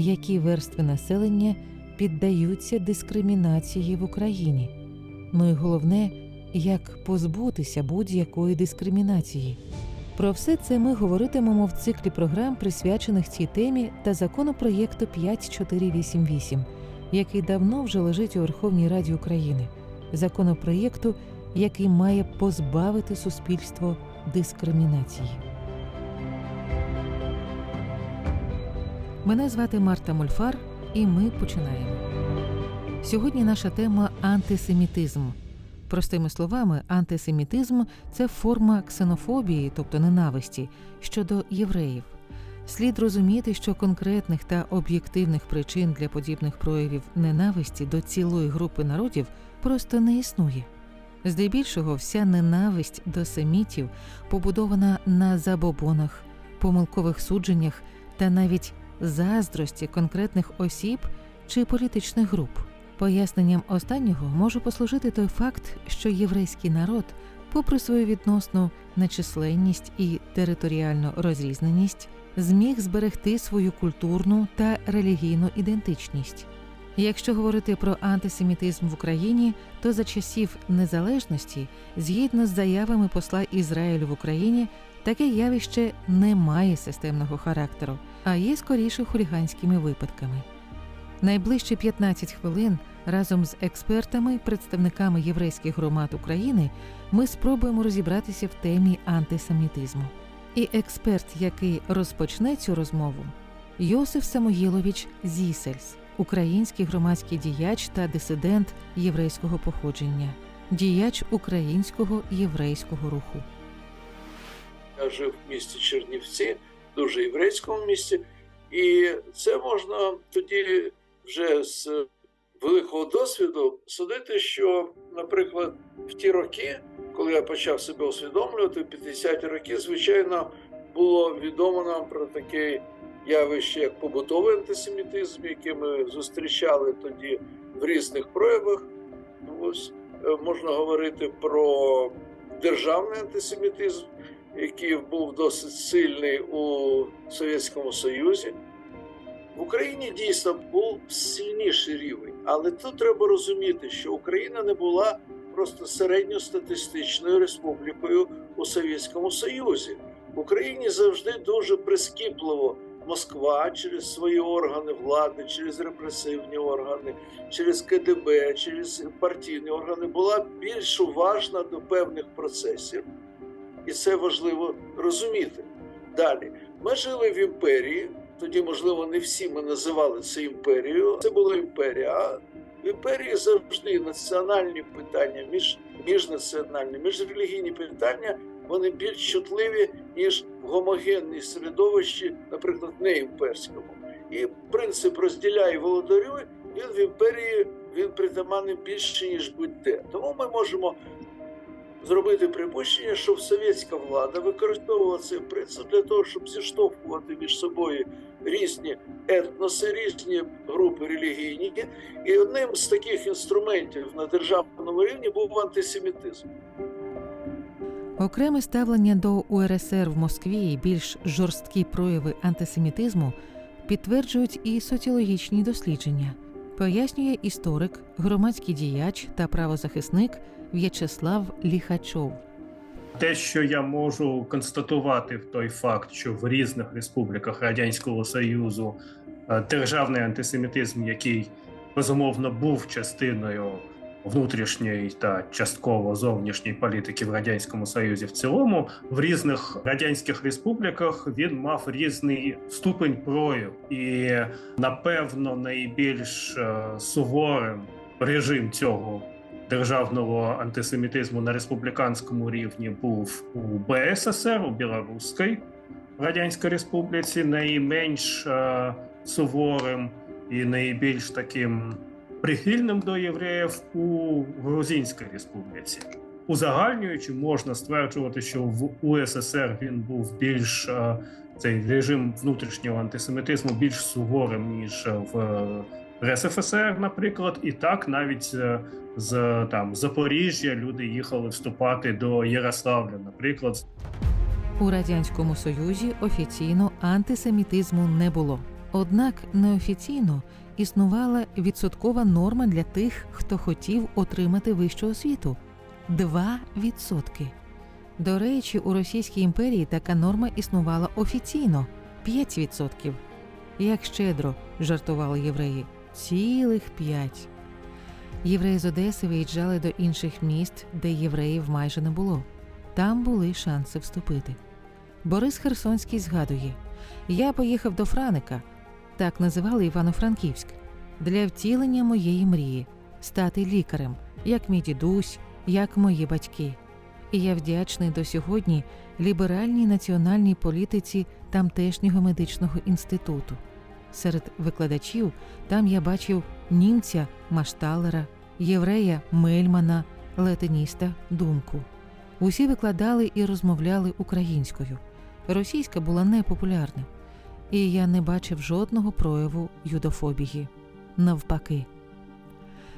які верстви населення піддаються дискримінації в Україні? Ну і головне, як позбутися будь-якої дискримінації. Про все це ми говоритимемо в циклі програм, присвячених цій темі та законопроєкту 5488, який давно вже лежить у Верховній Раді України, законопроєкту, який має позбавити суспільство дискримінації. Мене звати Марта Мольфар, і ми починаємо. Сьогодні наша тема антисемітизм. Простими словами, антисемітизм це форма ксенофобії, тобто ненависті, щодо євреїв. Слід розуміти, що конкретних та об'єктивних причин для подібних проявів ненависті до цілої групи народів просто не існує. Здебільшого, вся ненависть до семітів побудована на забобонах, помилкових судженнях та навіть заздрості конкретних осіб чи політичних груп. Поясненням останнього може послужити той факт, що єврейський народ, попри свою відносну нечисленність і територіальну розрізненість, зміг зберегти свою культурну та релігійну ідентичність. Якщо говорити про антисемітизм в Україні, то за часів незалежності, згідно з заявами посла Ізраїлю в Україні, таке явище не має системного характеру, а є скоріше хуліганськими випадками. Найближчі 15 хвилин разом з експертами, представниками єврейських громад України, ми спробуємо розібратися в темі антисемітизму. І експерт, який розпочне цю розмову, Йосиф Самоїлович Зісельс, український громадський діяч та дисидент єврейського походження, діяч українського єврейського руху. Я жив в місті Чернівці, дуже єврейському місті, і це можна тоді вже з великого досвіду судити, що, наприклад, в ті роки, коли я почав себе усвідомлювати, в 50-ті роки, звичайно, було відомо нам про таке явище, як побутовий антисемітизм, який ми зустрічали тоді в різних проявах. Ось е, можна говорити про державний антисемітизм, який був досить сильний у Совєтському Союзі. В Україні дійсно був сильніший рівень, але тут треба розуміти, що Україна не була просто середньостатистичною республікою у Совєтському Союзі. В Україні завжди дуже прискіпливо Москва через свої органи влади, через репресивні органи, через КДБ, через партійні органи була більш уважна до певних процесів, і це важливо розуміти. Далі ми жили в імперії. Тоді, можливо, не всі ми називали це імперією. Це була імперія. А в імперії завжди національні питання, між, міжнаціональні, міжрелігійні питання вони більш чутливі, ніж в гомогенній середовищі, наприклад, не імперському. І принцип розділяй і володарюй, він в імперії він притаманний більше, ніж будь-де. Тому ми можемо зробити припущення, що совєтська влада використовувала цей принцип для того, щоб зіштовхувати між собою різні етноси, різні групи релігійні. І одним з таких інструментів на державному рівні був антисемітизм. Окреме ставлення до УРСР в Москві і більш жорсткі прояви антисемітизму підтверджують і соціологічні дослідження, пояснює історик, громадський діяч та правозахисник В'ячеслав Ліхачов. Те, що я можу констатувати в той факт, що в різних республіках Радянського Союзу е, державний антисемітизм, який безумовно був частиною внутрішньої та частково зовнішньої політики в радянському союзі. В цілому в різних радянських республіках він мав різний ступень прояв, і напевно найбільш е, суворим режим цього державного антисемітизму на республіканському рівні був у БССР у Білоруській Радянській Республіці, найменш е, суворим і найбільш таким прихильним до євреїв у Грузинській республіці. Узагальнюючи, можна стверджувати, що в УССР він був більш е, цей режим внутрішнього антисемітизму більш суворим ніж в РСФСР, наприклад, і так навіть е, з там Запоріжжя люди їхали вступати до Ярославля, наприклад, У радянському союзі офіційно антисемітизму не було. Однак неофіційно існувала відсоткова норма для тих, хто хотів отримати вищу освіту 2%. До речі, у Російській імперії така норма існувала офіційно 5%. Як щедро жартували євреї, цілих 5. Євреї з Одеси виїжджали до інших міст, де євреїв майже не було. Там були шанси вступити. Борис Херсонський згадує: Я поїхав до Франика, так називали Івано-Франківськ, для втілення моєї мрії стати лікарем, як мій дідусь, як мої батьки. І я вдячний до сьогодні ліберальній національній політиці тамтешнього медичного інституту. Серед викладачів там я бачив німця Машталера, єврея Мельмана, латиніста Думку. Усі викладали і розмовляли українською. Російська була непопулярна, і я не бачив жодного прояву юдофобії. Навпаки.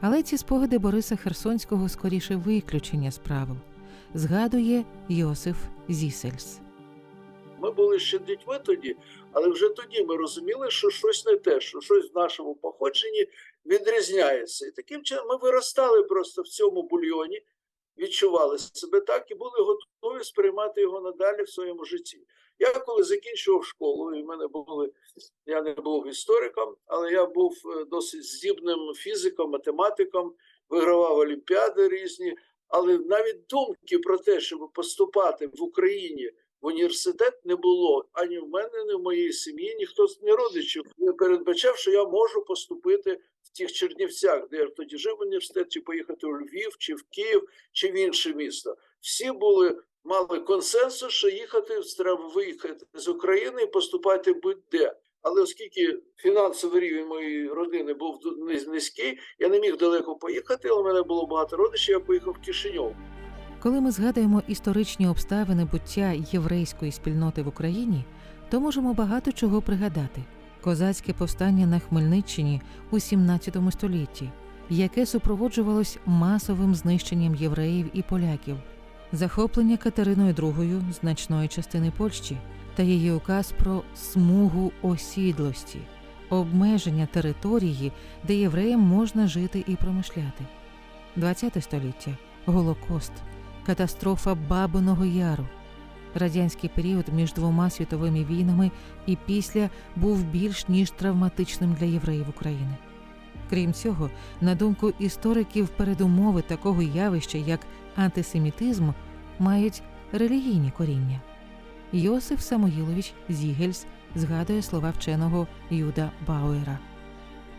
Але ці спогади Бориса Херсонського скоріше виключення з правил, згадує Йосиф Зісельс. Ми були ще дітьми тоді, але вже тоді ми розуміли, що щось не те, що щось в нашому походженні відрізняється. І таким чином ми виростали просто в цьому бульйоні, відчували себе так і були готові сприймати його надалі в своєму житті. Я коли закінчував школу, і в мене були, я не був істориком, але я був е, досить здібним фізиком, математиком, вигравав олімпіади різні. Але навіть думки про те, щоб поступати в Україні в університет не було ані в мене, ні в моїй сім'ї, ніхто з ні родичів не передбачав, що я можу поступити в тих Чернівцях, де я тоді жив в університеті, поїхати у Львів, чи в Київ, чи в інше місто. Всі були мали консенсус, що їхати треба виїхати з України і поступати будь-де. Але оскільки фінансовий рівень моєї родини був низький, я не міг далеко поїхати, але в мене було багато родичів, я поїхав в Кишиньов. Коли ми згадуємо історичні обставини буття єврейської спільноти в Україні, то можемо багато чого пригадати: козацьке повстання на Хмельниччині у 17 столітті, яке супроводжувалось масовим знищенням євреїв і поляків, захоплення Катериною II значної частини Польщі та її указ про смугу осідлості, обмеження території, де євреям можна жити і промишляти. 20 століття Голокост, катастрофа Бабиного Яру. Радянський період між двома світовими війнами і після був більш ніж травматичним для євреїв України. Крім цього, на думку істориків, передумови такого явища, як антисемітизм, мають релігійні коріння. Йосиф Самоїлович Зігельс згадує слова вченого Юда Бауера.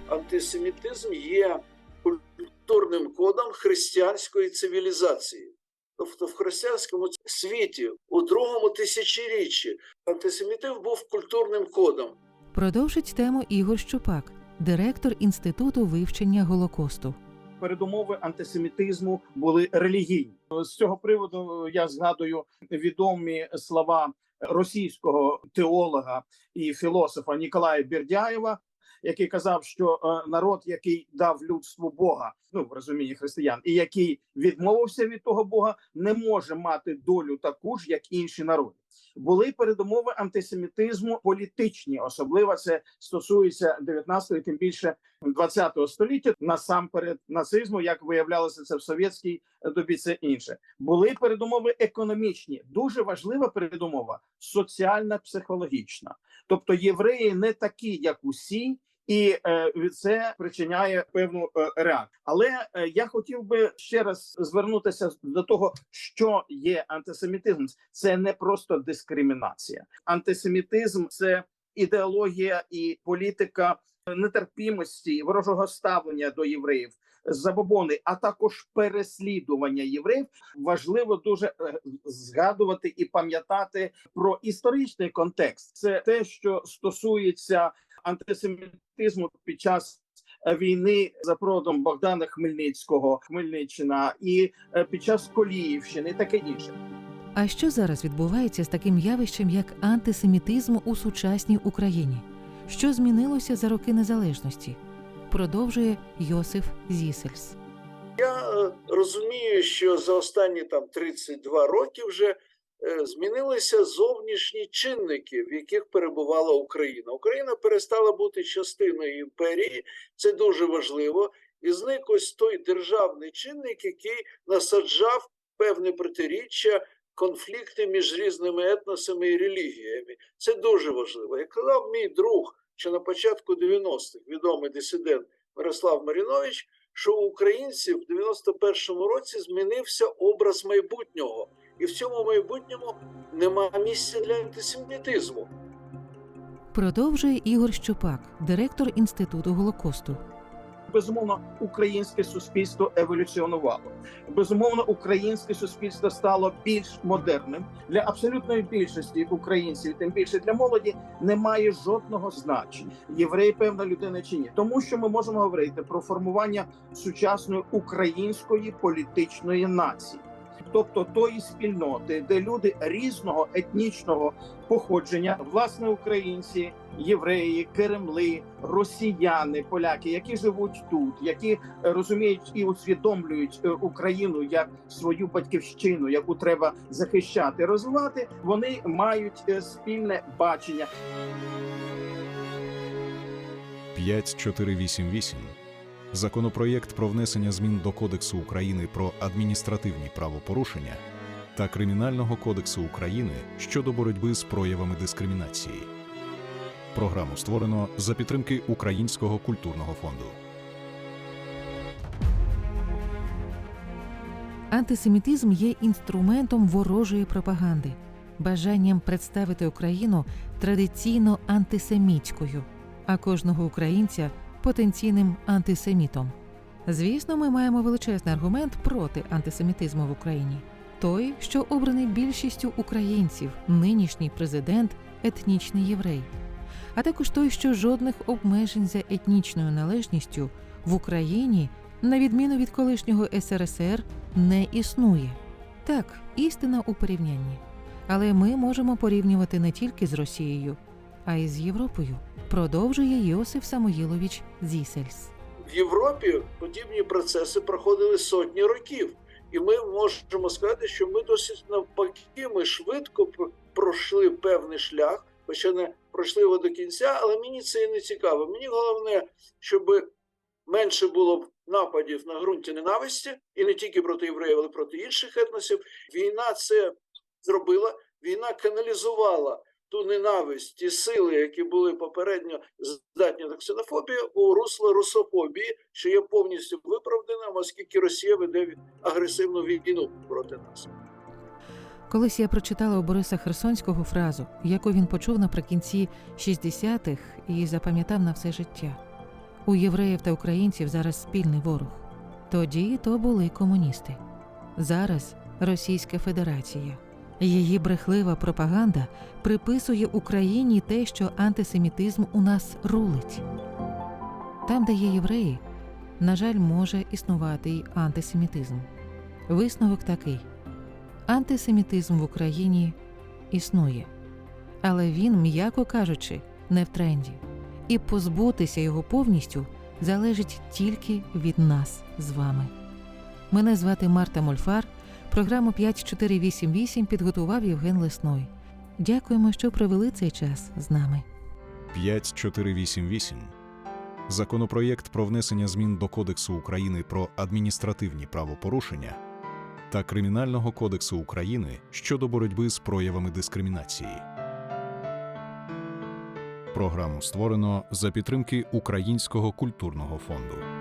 антисемітизм є культурним кодом християнської цивілізації. Тобто в християнському світі у другому тисячоріччі антисемітизм був культурним кодом. Продовжить тему Ігор Щупак, директор Інституту вивчення Голокосту. передумови антисемітизму були релігійні. З цього приводу я згадую відомі слова російського теолога і філософа Ніколая Бердяєва, який казав, що е, народ, який дав людству Бога, ну в розумінні християн, і який відмовився від того Бога, не може мати долю таку ж, як інші народи. Були передумови антисемітизму політичні, особливо це стосується 19-го, тим більше 20-го століття. Насамперед нацизму, як виявлялося це в совєтській добі, це інше. Були передумови економічні. Дуже важлива передумова соціальна, психологічна. Тобто євреї не такі, як усі, і е, це причиняє певну е, реакцію. Але е, я хотів би ще раз звернутися до того, що є антисемітизм. Це не просто дискримінація. Антисемітизм це ідеологія і політика нетерпімості, ворожого ставлення до євреїв. Забобони, а також переслідування євреїв, важливо дуже згадувати і пам'ятати про історичний контекст. Це те, що стосується антисемітизму під час е, війни за продом Богдана Хмельницького, Хмельниччина, і е, під час Коліївщини, і таке інше. А що зараз відбувається з таким явищем, як антисемітизм у сучасній Україні? Що змінилося за роки незалежності? Продовжує Йосиф Зісельс. Я е, розумію, що за останні там 32 роки вже змінилися зовнішні чинники, в яких перебувала Україна. Україна перестала бути частиною імперії, це дуже важливо. І зник ось той державний чинник, який насаджав певне протиріччя, конфлікти між різними етносами і релігіями. Це дуже важливо. Як казав мій друг, що на початку 90-х відомий дисидент Мирослав Марінович, що у українців в 91-му році змінився образ майбутнього, і в цьому майбутньому немає місця для антисемітизму. Продовжує Ігор Щупак, директор інституту Голокосту. Безумовно, українське суспільство еволюціонувало. Безумовно, українське суспільство стало більш модерним для абсолютної більшості українців, тим більше для молоді, немає жодного значення. Єврей певна людина чи ні, тому що ми можемо говорити про формування сучасної української політичної нації. Тобто тої спільноти, де люди різного етнічного походження, власне, українці, євреї, керемли, росіяни, поляки, які живуть тут, які е, розуміють і усвідомлюють е, Україну як свою батьківщину, яку треба захищати, розвивати, вони мають е, спільне бачення. 5488 Законопроєкт про внесення змін до Кодексу України про адміністративні правопорушення та Кримінального кодексу України щодо боротьби з проявами дискримінації. Програму створено за підтримки Українського культурного фонду. Антисемітизм є інструментом ворожої пропаганди, бажанням представити Україну традиційно антисемітською, а кожного українця потенційним антисемітом. Звісно, ми маємо величезний аргумент проти антисемітизму в Україні. Той, що обраний більшістю українців, нинішній президент етнічний єврей, а також той, що жодних обмежень за етнічною належністю в Україні, на відміну від колишнього СРСР, не існує. Так, істина у порівнянні. Але ми можемо порівнювати не тільки з Росією, а й з Європою, продовжує Йосиф Самоїлович Зісельс. В Європі подібні процеси проходили сотні років, і ми можемо сказати, що ми досить навпаки, ми швидко пр- пройшли певний шлях, хоча не пройшли його до кінця, але мені це і не цікаво. Мені головне, щоб менше було нападів на ґрунті ненависті, і не тільки проти євреїв, але проти інших етносів. Війна це зробила, війна каналізувала ту ненависть, ті сили, які були попередньо здатні до ксенофобії, у русло русофобії, що є повністю виправданим, оскільки Росія веде агресивну війну проти нас. Колись я прочитала у Бориса Херсонського фразу, яку він почув наприкінці 60-х і запам'ятав на все життя. У євреїв та українців зараз спільний ворог. Тоді то були комуністи. Зараз Російська Федерація. Її брехлива пропаганда приписує Україні те, що антисемітизм у нас рулить. Там, де є євреї, на жаль, може існувати й антисемітизм. Висновок такий: антисемітизм в Україні існує, але він, м'яко кажучи, не в тренді, і позбутися його повністю залежить тільки від нас з вами. Мене звати Марта Мольфар. Програму 5488 підготував Євген Лесной. Дякуємо, що провели цей час з нами. 5488 Законопроєкт про внесення змін до Кодексу України про адміністративні правопорушення та Кримінального кодексу України щодо боротьби з проявами дискримінації. Програму створено за підтримки Українського культурного фонду.